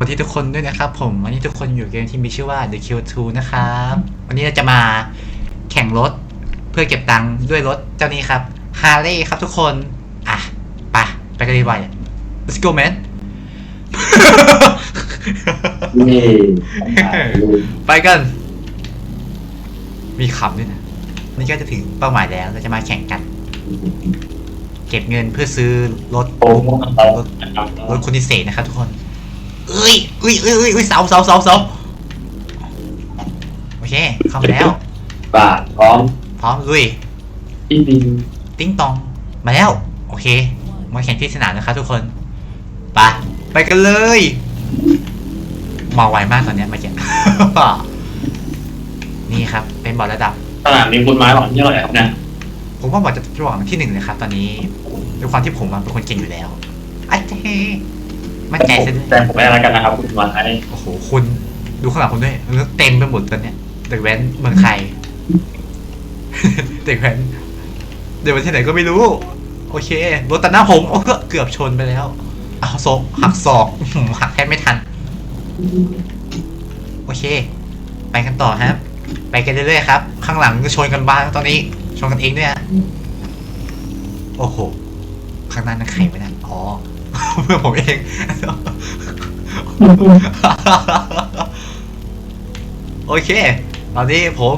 วัสดีทุกคนด้วยนะครับผม วันนี้ทุกคนอยู่เกมที่มีชื่อว่า The Q2 นะครับ วันนี้เราจะมาแข่งรถเพื่อเก็บตังค์ด้วยรถเจ้านี้ครับ Harley ครับทุกคน อะไปไปกันดีกว่า Let's go man นี่ไปกัน มีคำด้วยนะนี่ก็จะถึงเป้าหมายแล้วเราจะมาแข่งกัน เก็บเงินเพื่อซื้อรถโอ้โหรถรถคุณพิเศษนะครับทุกคน เอ้ยเอ้ยเอ้ยเอ้ยเอ้ยเสาเสาเสาเสาโอเคเข้ามาแล้ว บาทพร้อมพร้อมลุยที่ดินติ้งตองมาแล้ว โอเค มาแข่งที่สนามนะครับทุกคนไปไปกันเลยมาไวมากตอนเนี้ยมาเก็บนี่ครับ เป็นบอร์ดระดับ สนามนี้คุณไม้หวังที่เท่าไหร่ครับเนี่ยผมว่าบอร์ดจะหวังที่หนึ่งเลยครับ ตอนนี้ด้วยความที่ผมอะเป็นคนเก่งอยู่แล้วไอ้เจ๊ มั่นใจซะด้วยแต่ผมไม่อะไรกันนะครับ คุณไม้โอ้โหคุณดูข้างหลังผมด้วยเออเต็มไปหมดตอนเนี้ยเด็กแว้นเมืองไทยเด็กแว้นเดี๋ยวไปที่ไหนก็ไม่รู้ โอเครถตัดหน้าผมโอ้ก็เกือบชนไปแล้วเอาโซกหักศอกอื้อหือหักแทบไม่ทัน โอเค ไปกันต่อครับ ไปกันเรื่อยๆครับ ข้างหลังก็ชนกันบ้างตอนนี้ชนกันเองด้วยฮะโอ้โห ข้างหน้านั่นใครไว้นั่นอ๋อ เพื่อนผมเองโอเค ตอนนี้ผม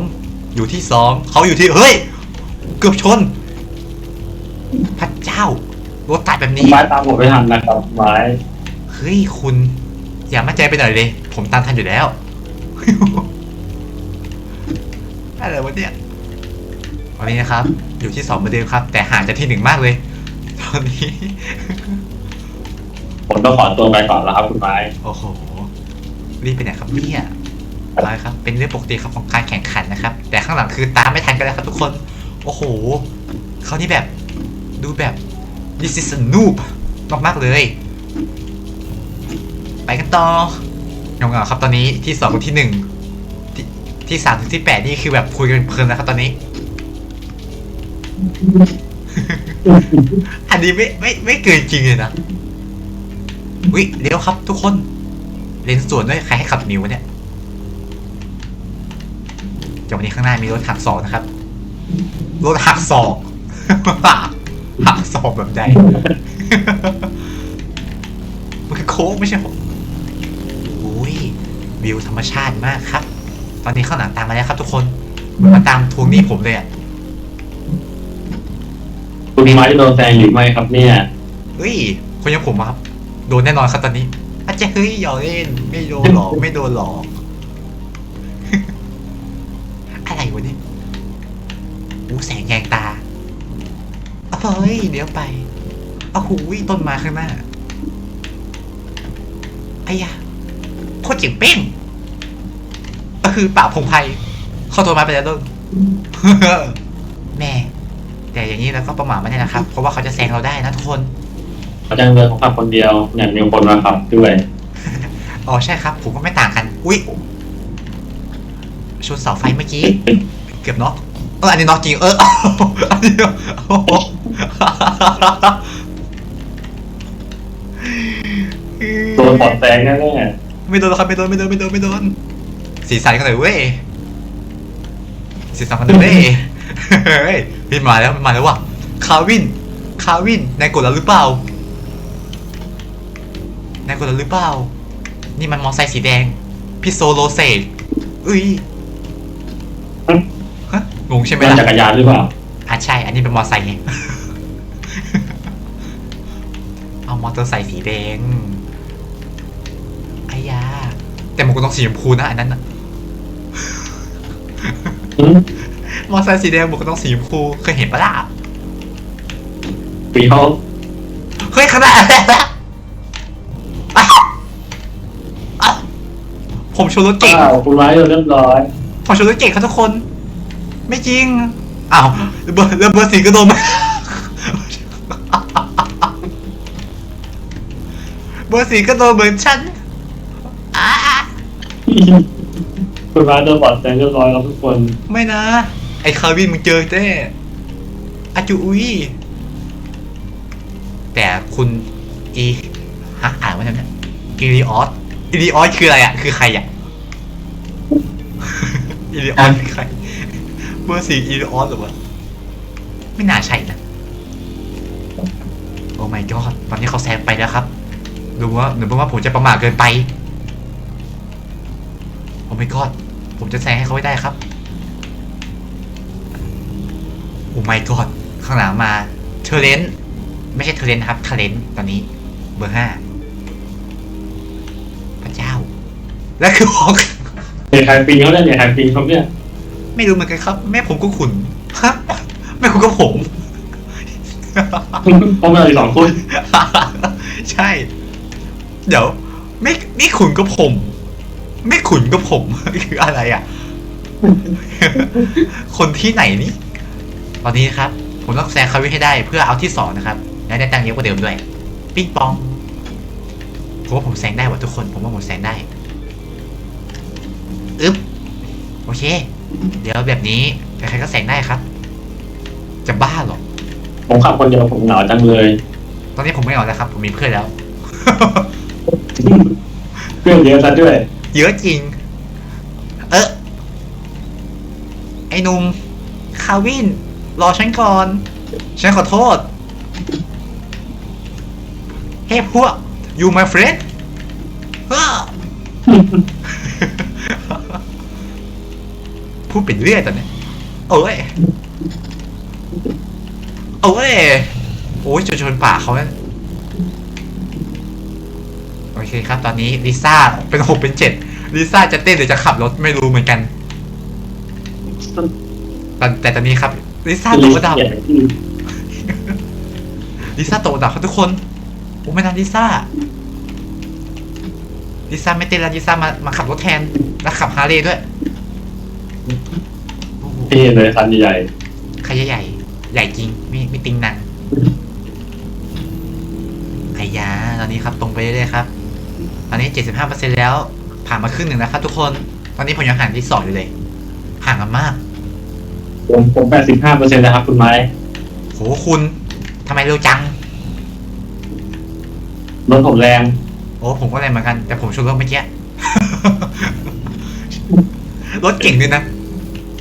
อยู่ที่สองเขาอยู่ที่ เฮ้ย เกือบชน พระเจ้ารถตัดแบบคุณนี้ ไม้ตามผมไปทันนะครับคุณไม้เฮ้ย คุณ อย่ามั่นใจไปหน่อยเลย ผมตามทันอยู่แล้ว อะไรวะเนี่ยวันนี้นะครับ อยู่ที่สองเหมือนเดิมครับ แต่ห่างจากที่หนึ่งมากเลย ตอนนี้ ผมต้องขอตัวไปก่อนแล้วครับ คุณไม้โอ้โหรีบไปไหนครับเนี่ยอะไรครับ เป็นเรื่องปกติครับของการแข่งขันนะครับ แต่ข้างหลังคือตามไม่ทันกันแล้วครับทุกคน โอ้โหเขานี่แบบดูแบบ this is a noob มากๆเลย ไปกันต่อเงาๆครับตอนนี้ที่สองกับที่หนึ่งที่ที่สามถึงที่แปดนี่คือแบบคุยกันเพลินนะครับตอนนี้ อันนี้ไม่ไม่ไม่เกินจริงเลยนะ วิเร็วครับทุกคน เลนสวนด้วยใครให้ขับนิววะเนี่ยจากวันนี้ข้างหน้ามีรถหักศอกนะครับ รถหักศอกหักศอกแบบใดมันคือโค้งไม่ใช่ผมอุ้ยวิวธรรมชาติมากครับ ตอนนี้ข้างหลังตามมาแล้วครับ ทุกคนเหมือนมาตามทวงหนี้ผมเลยอะคุณไม้จะโดนแซงหรือไม่ครับเนี่ยเฮ้ยคนอยังผมอะครับ โดนแน่นอนครับตอนนี้ อาจจะเฮ้ยอย่าเล่น ไม่โดนหรอกไม่โดนหรอก อะไรวะเนี่ยอู้แสงแยงตาเอาเฮ้ยเดี๋ยวไปเอาหูยต้นไม้ข้างหน้าไอ้ยะโคตรเจ๋งเป้งก็คือป่าพงไพรเข้าตัวมาไปแล้วต้นแม่ แต่อย่างนี้เราก็ประมาทไม่ได้นะครับ เพราะว่าเขาจะแซงเราได้นะทุกคน เขาจะเดินของขับคนเดียวเนี่ยมีคนมาขับด้วยอ๋อใช่ครับ ผมก็ไม่ต่างกัน อุ้ยชนเสาไฟเมื่อกี้ เกือบเนาะเอออันนี้เน็อกจริงเอออันนี้โอ้โหโดนปอดแซงแน่ไม่โดนหรอกครับไม่โดนไม่โดนไม่โดนไม่โดนสีสันกันหน่อยเว้ยสีสันกันหน่อยเว้ยเฮ้ยพี่มาแล้วมาแล้วว่ะคาวิน คาวินนายกดแล้วหรือเปล่า นายกดแล้วหรือเปล่า นี่มันมอไซค์สีแดง พี่โซโลเซตอุ้ยฮะงงใช่ๆไหมนั่นจัล่ะกรยานหรือเปล่าอะใช่ อันนี้เป็นมอไซค์ไง เอามอเตอร์ไซค์สีแดงไอ้ยา แต่มันก็ต้องสีชมพูนะอันนั้นน่ะอืมมอไซค์สีแดงมันก็ต้องสีชมพูเคยเห็นปะล่ะปีเขาเฮ้ยขางหนาด ผมชนรถเก่งอ้าวคุณไม้โดนเรียบร้อยผมชนรถเก่งครับทุกคน ไม่จริงอ้าวเบอร์แล้วเบอร์สี่ก็โดนมาเบอร์สี่ก็โดนเหมือนฉันอ้าคุณไม้โดนปอดแซงเรียบร้อยแล้วทุกคน ไม่นะ ไอ้คาวินมึงเจอเต้อาจูอุยแต่คุณอีฮะอ่านว่าไงเนี่ยกิริออส อีดีออสคืออะไรอะ คือใครอะ อีดีออสคือใคร เบอร์สี่อีดีออสหรือวะไม่น่าใช่นะ โอ้ my god ตอนนี้เขาแซงไปแล้วครับ ดูว่าหนูว่าผมจะประมาทเกินไป โอ้ my god ผมจะแซงให้เขาไม่ได้ครับ โอ้ my god ข้างหลังมาเทเลนไม่ใช่เทเลนครับเทเลนตอนนี้เบอร์ห้า และคือบอกเนี่ยใครปีนเขาเนี่ยเนี่ยใครปีนเขาเนี่ยไม่รู้เหมือนกันครับ แม่ผมก็ขุนฮะแม่ผมก็ผม เพราะมันมีสองคนใช่ เดี๋ยว ไม่ไม่ขุนก็ผม ไม่ขุนก็ผม คืออะไรอะ คนที่ไหนนี่ ตอนนี้นะครับ ผมต้องแซงเขาไว้ให้ได้เพื่อเอาที่สองนะครับ และได้ตังค์เยอะกว่าเดิมด้วย ปิ้งปองผมว่าผมแซงได้ว่ะทุกคน ผมว่าผมแซงได้ อึ๊บโอเค เดี๋ยวแบบนี้ใครๆก็แซงได้ครับ จะบ้าเหรอ ผมขับคนเดียวผมเหงาจังเลย ตอนนี้ผมไม่เอาแล้วครับ ผมมีเพื่อนแล้ว เพื่อนเยอะซะด้วย เยอะจริง เออไอ้หนุ่มคาวิน รอฉันก่อน ฉันขอโทษ เฮ้พวก you my friend เฮ้อ พูดเป็นเรื่อยตอนเนี้ยโอ้ยโอ้ยโอ้ยชนชนป่าเขานั่นโอเคครับ ตอนนี้ลิซ่าเป็นหกเป็นเจ็ดลิซ่าจะเต้นหรือจะขับรถไม่รู้เหมือนกัน แต่แต่ตอนนี้ครับลิซ่าตกดับลิซ่าตกดับครับทุกคนโอ้ไม่นะลิซ่าลิซ่าไม่เต้นแล้วลิซ่ามามาขับรถแทน แล้วขับฮาร์เลย์ด้วย พี่เลยคันใหญ่ใครใหญ่ ใหญ่จริง ไม่ไม่ติงนังไอ้ยาตอนนี้ครับตรงไปเรื่อยๆครับ ตอนนี้เจ็ดสิบห้าเปอร์เซ็นแล้ว ผ่านมาครึ่งหนึ่งแล้วครับทุกคน ตอนนี้ผมยังห่างที่สองอยู่เลย ห่างกันมาก ผมผมแปดสิบห้าเปอร์เซ็นต์นะครับ คุณไม้ โหคุณทำไมเร็วจัง รถผมแรง โอ้ผมก็แรงเหมือนกัน แต่ผมชนรถเมื่อกี้ รถเก่งด้วยนะ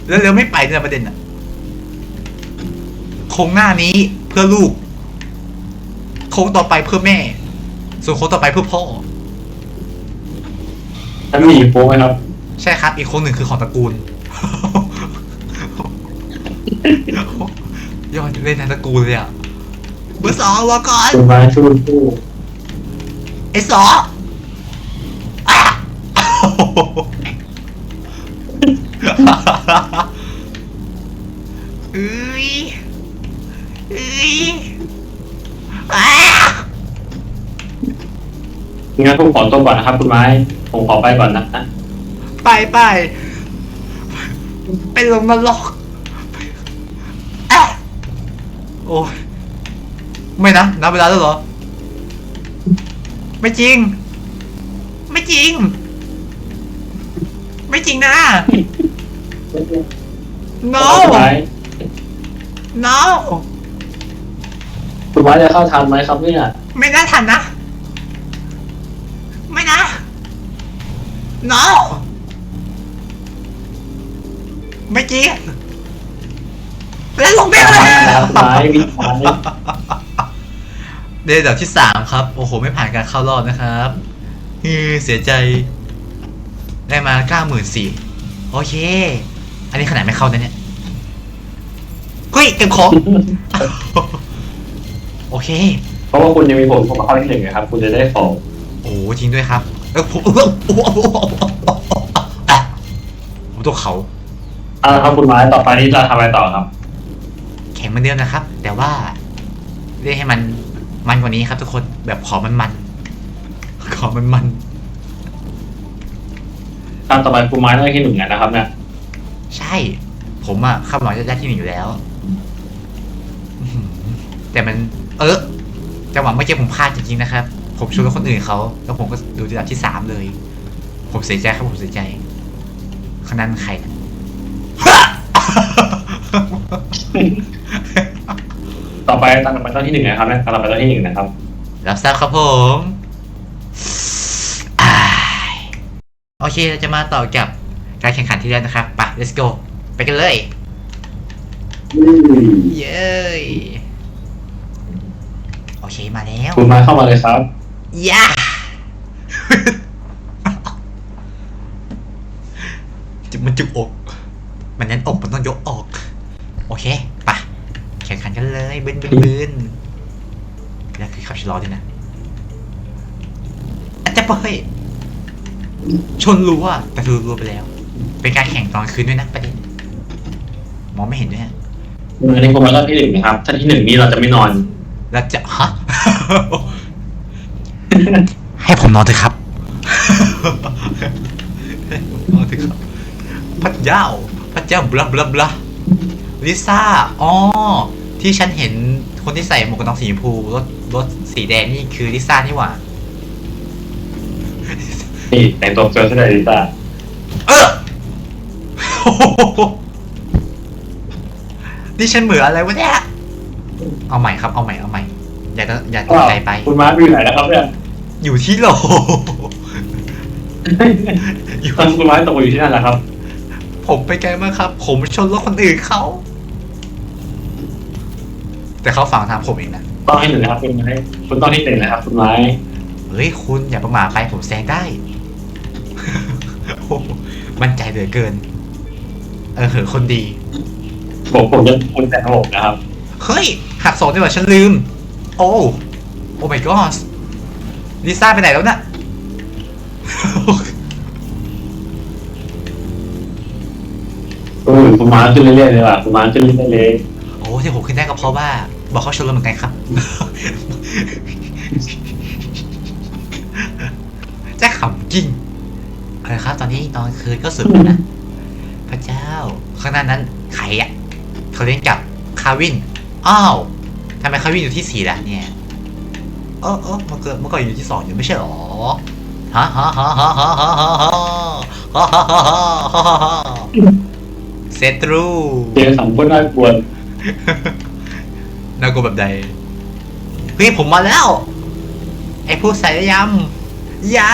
แล้วเร็วไม่ไปด้วยนะประเด็นอะโค้งหน้านี้เพื่อลูก โค้งต่อไปเพื่อแม่ ส่วนโค้งต่อไปเพื่อพ่อ ท่านมีโป้ไหมครับ ใช่ครับ อีกโค้งหนึ่งคือของตระกูล ยอดเล่นในตระกูลเลยอะเบอร์สองรอก่อนคุณไม้ชูดชูไอ้สองอะ เอ้ยเอ้ยอะงั้นผมขอตัวก่อนนะครับ คุณไม้ ผมขอไปก่อนนะ ไปไปไปลงนรกอะโอ้ยไม่นะนับเวลาแล้วเหรอ ไม่จริง ไม่จริง ไม่จริงนะ no คุณไม้ no คุณไม้จะเข้าทันไหมครับเนี่ยไม่น่าทันนะ ไม่นะ no ไม่จริงแล้วลงไปเลยคุณไม้วิ่งไม้เดนดับที่สามครับ โอ้โห ไม่ผ่านการเข้ารอบนะครับฮือเสียใจ ได้มาเก้าหมื่นสี่โอเค อันนี้ขนาดไม่เข้านะเนี่ย เฮ้ยเก็บของ โอเค เพราะว่าคุณยังมีผมผมมาเข้าที่หนึ่งนะครับ คุณจะได้ของโอ้จริงด้วยครับ เออผมผมตกเขาเอาละครับคุณไม้ต่อไปนี้จะทำอะไรต่อครับ แข็งเหมือนเดิมนะครับ แต่ว่าเรียกให้มันมันกว่านี้ครับ ทุกคนแบบขอมันมันๆขอมันมัน ตามต่อไปคุณไม้ได้ที่หนึ่งแล้วนะครับเนี่ยๆ ใช่ ผมอะคาดหวังจะได้ที่หนึ่งอยู่แล้วอื้อหือแต่มัน เออจังหวะเมื่อกี้ผมพลาดจริงๆนะครับ ผมชวนรถคนอื่นเขาแล้วผมก็ดูระดับที่สามเลย ผมเสียใจครับผมเสียใจคนนั้นใครนะต่อไปตามต่อไปต้องที่หนึ่งนะครับนะตามต่อไปต้องที่หนึ่งนะครับ รับทราบครับผมอ่าโอเคเราจะมาต่อกับ การแข่งขันที่แล้วนะครับ ไป let's go ไปกันเลย เย้ยโอเคมาแล้วคุณมาเข้ามาเลยครับย่าจุกมันจุกอก มันแน่นอกมันต้องยกออก โอเคไปแข่งขันกันเลยบึนบึนบึนแล้วคือขับชะลอด้วยนะอาจจะเปยชนรู้อะแต่รู้รู้ไปแล้ว เป็นการแข่งตอนคืนด้วยนะประเด็นมองไม่เห็นด้วยฮะวันนี้คุณมาเริ่มที่หนึ่งนะครับ ถ้าที่หนึ่งนี้เราจะไม่นอนแล้วจะฮะ ให้ผมนอนเถอะครับให้ผมนอนเถอะครับพระเจ้าพระเจ้าบลาบลาบลาลิซ่าอ๋อที่ฉันเห็นคนที่ใส่หมวกกันน็อกสีชมพูรถรถสีแดงนี่คือลิซ่านี่หว่านี่แต่งตัวเกินเท่าไหร่ลิซ่าเออ นี่ฉันเหมืออะไรวะเนี่ย เอาใหม่ครับ เอาใหม่ เอาใหม่ อย่าตอย่าตกใจไป คุณมาร์คอยู่ไหนนะครับเนี่ยอยู่ที่โหลอยู่ตอนคุณมาร์คตกอยู่ที่นั่นแหละครับ ผมไปไกลมากครับ ผมชนรถคนอื่นเขา แต่เขาฝังทางผมเองนะต้องให้หนึ่งนะครับคุณไม้คุณต้องที่หนึ่งนะครับคุณไม้เฮ้ยคุณอย่าประมาทไปผมแซงได้โอ้โหมั่นใจเหลือเกิน เออเหอะคนดี ผมผมจะคุณแต่ผมนะครับ เฮ้ย หักสองดีกว่าฉันลืม โอ้โอ้ my god ลิซ่าไปไหนแล้วน่ะอืมคุณมาร์คขึ้นเรื่อยๆเลยว่ะคุณมาร์คขึ้นเรื่อยๆเลยโอ้ที่ผมขึ้นได้ก็เพราะว่า บอกเขาชนรถเหมือนกันครับ จะขำจริงอะไรครับ ตอนนี้ตอนคืนก็สุดแล้วนะ พระเจ้า ข้างหน้านั้นใครอะเขาเล่นกับคาวิน อ้าวทำไมคาวินอยู่ที่สี่ล่ะเนี่ยเออเออเมื่อก่อนเมื่อก่อนอยู่ที่สองอยู่ไม่ใช่หรอฮ่าฮ่าฮ่าฮ่าฮ่าฮ่าฮ่าฮ่าฮ่าฮ่าฮ่าฮ่าฮ่าเซตรูเจอสองคนน่ากลัวน่ากลัวแบบใดเฮ้ยผมมาแล้วไอ้พวกสายยำอยา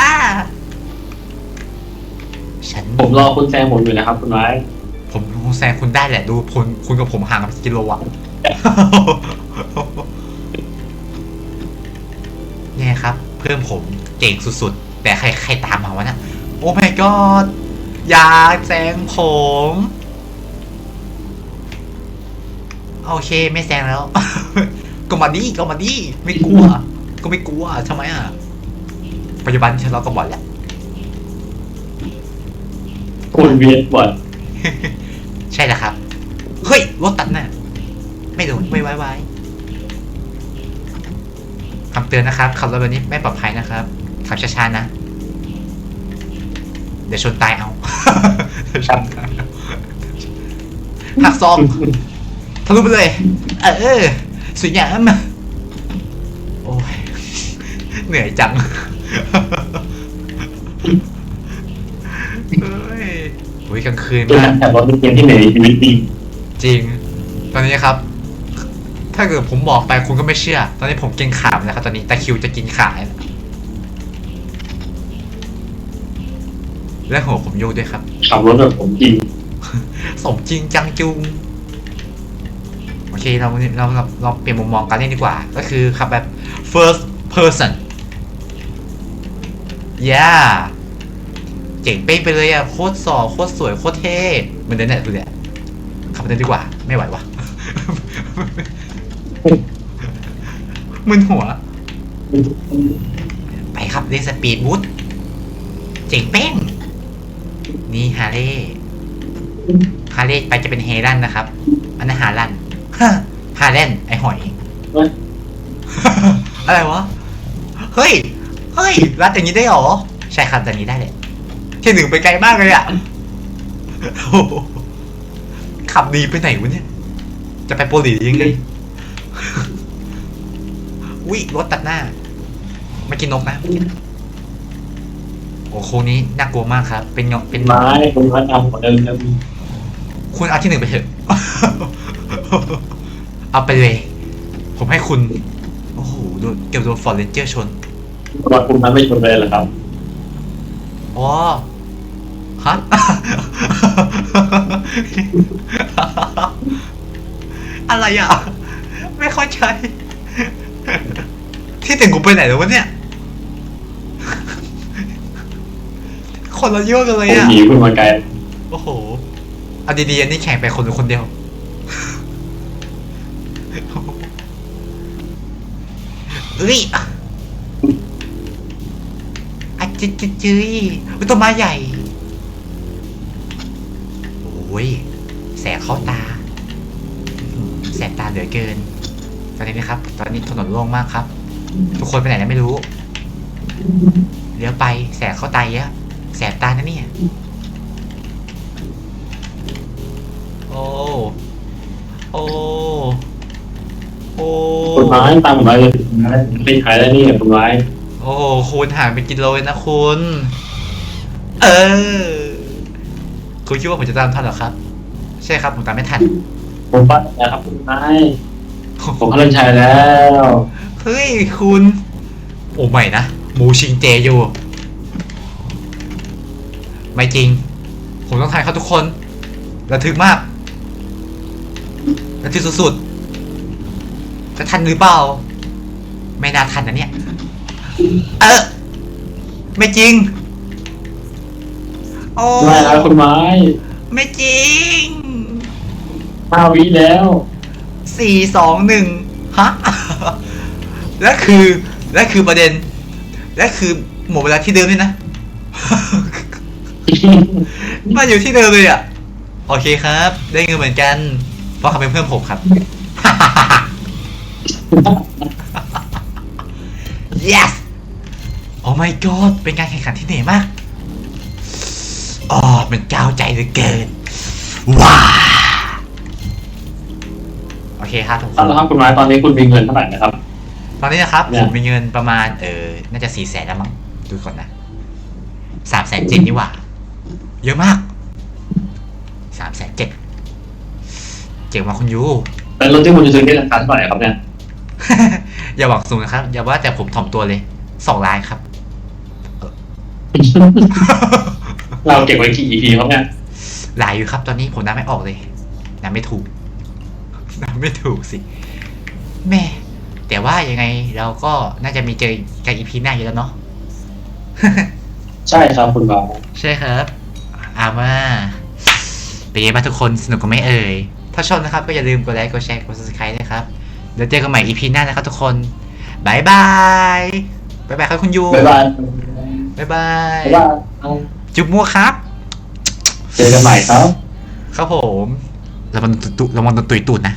ฉันผมรอคุณแซงผมอยู่นะครับ คุณไม้ผมคงแซงคุณได้แหละดูคุณคุณกับผมห่างกันกิโลอะเนี่ยครับ เพื่อนผมเก่งสุดๆ แต่ใครใครตามมาวะนะโอ้ my god อย่าแซงผม โอเคไม่แซงแล้ว ก็มาดิก็มาดิไม่กลัว ก็ไม่กลัวทำไมอะปัจจุบันฉันเราก็บ่อยแล้ว คุณเวียนบอดใช่แล้วครับ เฮ้ย รถตัดหน้า ไม่โดนไม่ไว้ไว้คำเตือนนะครับขับรถแบบนี้ไม่ปลอดภัยนะครับขับช้าๆนะ เดี๋ยวชนตายเอาชนตายเอาหักซองทะลุไปเลย เออสวยงามโอ้ยเหนื่อยจัง ยกลางคืนเป็นมานักกขับรถเป็นเกมที่เหนื่อยในชีวิตจริงจริง ตอนนี้ครับ ถ้าเกิดผมบอกไปคุณก็ไม่เชื่อ ตอนนี้ผมกินขาไปแล้วครับตอนนี้ตะคริวจะกินขาแล้วและหัวผมโยกด้วยครับ ขับรถแบบผมจริง สมจริงจังจุงโอเคเราเราเราเราเปลี่ยนมุมมองการเล่นดีกว่า ก็คือขับแบบ first person yeah เจ๋งเป้งไปเลยอะโคตรสอโคตรสวยโคตรเท่เหมือนเดินเนี่ยคือเนี่ยขับไปเดินดีกว่า ไม่ไหววะมึนหัว ไปครับเรสปีดบูทเจ๋งเป้ง นี่ฮาเล่ฮาเล่ไปจะเป็นเฮรันนะครับ อันนั้นฮารันฮาเลนไอหอย อะไรวะ เฮ้ย เฮ้ย รัดอย่างนี้ได้หรอ ใช่ครับอย่างนี้ได้เลย ที่หนึ่งไปไกลมากเลยอะโอ้โหขับดีไปไหนวะเนี่ย จะไปโปรลียังไงวิรถตัดหน้าไม่กินนกนะไม่กินโอ้โคงนี้น่ากลัวมากครับ เป็นเงาเป็นไม้คุณไม้ทำของเดิมเดิมคุณเอาที่หนึ่งไปเถอะ เอาไปเลย ผมให้คุณ โอ้โหโดนเกือบโดนฟอร์เรนเจอร์ชนรถคุณไม้ไม่ชนเลยเหรอครับอ๋อ ฮะ อะไรอะ ไม่เข้าใจ ที่ถึงกูไปไหนแล้ววะเนี่ย คนละเยอะกันเลยผมอะหนีคุณมาไกลโอ้โหเอาดีๆอันนี้แข่งไปคนหรือคนเดียว เอ้ยอะอะจิจิจุยอุ๊ยต้นไม้ใหญ่โอ้ย แสงเข้าตาอื้อหือแสบตาเหลือเกิน ตอนนี้นะครับ ตอนนี้ถนนโล่งมากครับ ทุกคนไปไหนแล้วไม่รู้ เลี้ยวไปแสงเข้าตาเยอะแสบตานะเนี่ย โอ้ โอ้ โอ้คุณไม้ตามผมมาเลยไม่ขายแล้วนี่คุณไม้โอ้โหคุณห่างเป็นกิโลเลยนะคุณ เออ คุณคิดว่าผมจะตามทันเหรอครับ ใช่ครับผมตามไม่ทัน ผมปั้นนะครับคุณไม้ผมพลังชัยแล้วเฮ้ยคุณ โอ้ไม่นะหมูชิงเจอยู่ ไม่จริง ผมต้องทานเขาทุกคนระทึกมากระทึกสุดๆจะทันหรือเปล่า ไม่น่าทันนะเนี่ย เออ ไม่จริง โอ้ไม่แล้วคุณไม้ไม่จริงห้าวิแล้วสี่สองหนึ่งฮะ และคือ และคือประเด็น และคือหมดเวลาที่เดิมด้วยนะ มาอยู่ที่เดิมเลยอะ โอเคครับ ได้เงินเหมือนกันเพราะเขาเป็นเพื่อนผมครับ yes oh my god เป็นการแข่งขันที่เหนื่อยมาก อ๋อ มันก้าวใจเหลือเกิน ว้า โอเคครับทุกคตอนนแล้วครับคุณไม้ตอนนี้คุณมีเงินเท่าไหร่นะครับ ตอนนี้นะครับ เนี่ผย มมีเงินประมาณ เออ น่าจะสี่แสนแล้วมั้ง ดูก่อนนะสามแสนเจ็ดนี่หว่า เยอะมากสามแสนเจ็ดเจ๋งมากคุณยูแล้วรถที่คุณจะซื้อที่ราคาเท่าไหร่ครับเนี่ยอย่าหวังสูงนะครับ อย่าว่าแต่ผมถ่อมตัวเลย สองล้านครับ เราเก็บไว้กี่ EP ครับเนี่ยหลายอยู่ครับ ตอนนี้ผมนับไม่ออกเลยนับไม่ถูกนับไม่ถูกสิแม่แต่ว่ายังไงเราก็น่าจะมีเจอกันอีพีหน้าอยู่แล้วเนาะ ใช่ครับคุณไม้ใช่ครับ อาว่าเป็นไงบ้างทุกคนสนุกกันไหมเอ่ย ถ้าชอบนะครับก็อย่าลืมกดไลค์กดแชร์กด subscribe นะครับ เดี๋ยวเจอกันใหม่ EP หน้านะครับทุกคนบายบายบายบายครับคุณยูบ๊ายบายบายบายบ๊ายบาย จุ๊บมั่วครับ เจอกันใหม่ครับ ครับผมระวังตุระวังตุยตูดนะ